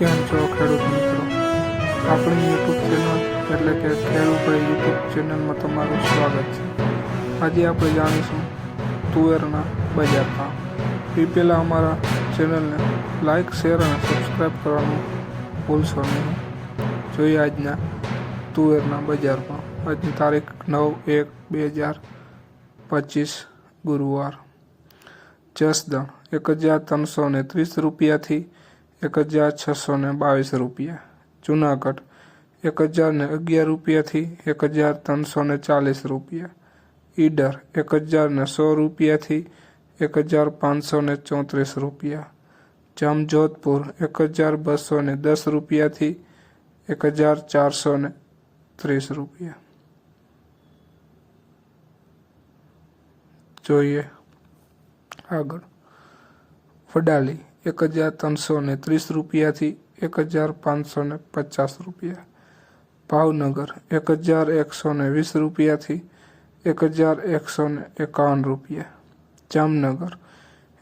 કેમ છો ખેડૂત મિત્રો? આપણી યુટ્યુબ ચેનલ એટલે કે ખેડૂત યુટ્યુબ ચેનલમાં તમારું સ્વાગત છે. આજે આપણે જાણીશું તુવેરના બજાર ભાવ. એ પહેલાં અમારા ચેનલને લાઇક શેર અને સબસ્ક્રાઈબ કરવાનું ભૂલશો નહીં. જોઈએ આજના તુવેરના બજાર ભાવ. આજની તારીખ નવ એક બે હજાર પચીસ ગુરુવાર. જસદણ એક હજાર ત્રણસો ને ત્રીસ રૂપિયાથી એક હજાર છસો ને બાવીસ રૂપિયા. જુનાગઢ, એક હજાર ને અગિયાર રૂપિયાથી એક હજાર ત્રણસો ને ચાલીસ રૂપિયા. ઈડર, એક હજાર ને સો રૂપિયાથી એક હજાર પાંચસો ને ચોત્રીસ રૂપિયા. જામજોધપુર, એક હજાર બસો ને દસ રૂપિયાથી એક હજાર ચારસો ને ત્રીસ રૂપિયા. જોઈએ આગળ. વડાલી એક હજાર ત્રણસો ને ત્રીસ રૂપિયાથી એક હજાર પાંચસો ને પચાસ રૂપિયા. ભાવનગર એક હજાર એકસો ને વીસ રૂપિયાથી એક હજાર એકસો ને એકાવન રૂપિયા. જામનગર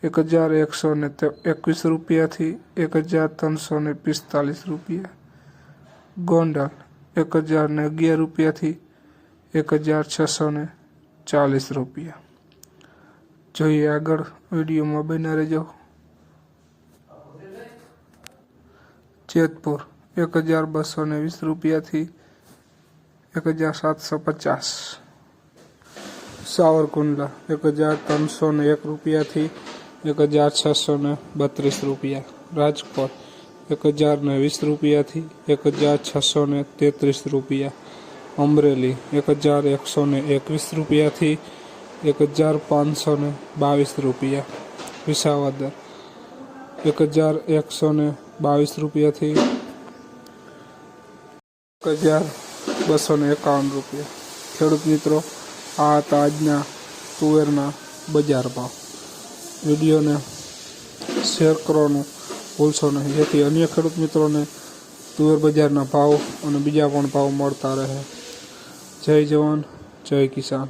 એક હજાર એકસો ને એકવીસ રૂપિયાથી એક હજાર ત્રણસો ને પિસ્તાલીસ રૂપિયા. ગોંડલ એક હજાર ને અગિયાર રૂપિયાથી એક હજાર છસો ને ચાલીસ રૂપિયા. જોઈએ આગળ વિડીયોમાં બના રહેજો. જેતપુર, એક હજાર બસો ને વીસ રૂપિયાથી એક હજાર સાતસો પચાસ. સાવરકુંડલા, એક હજાર ત્રણસો ને એક રૂપિયાથી એક હજાર છસો ને બત્રીસ રૂપિયા. રાજકોટ, એક હજાર ને વીસ રૂપિયાથી એક હજાર છસો ને તેત્રીસ રૂપિયા. અમરેલી, એક હજાર એકસો ને એકવીસ રૂપિયાથી એક હજાર પાંચસો ને બાવીસ રૂપિયા. વિસાવદર, એક હજાર એકસો ને બાવીસ રૂપિયાથી એક હજાર બસો ને એકાવન રૂપિયા. ખેડૂત મિત્રો, આ હતા આજના તુવેરના બજાર ભાવ. વિડીયોને શેર કરવાનું ભૂલશો નહીં. જેથી અન્ય ખેડૂત મિત્રોને તુવેર બજારના ભાવ અને બીજા પણ ભાવ મળતા રહે. જય જવાન, જય કિસાન.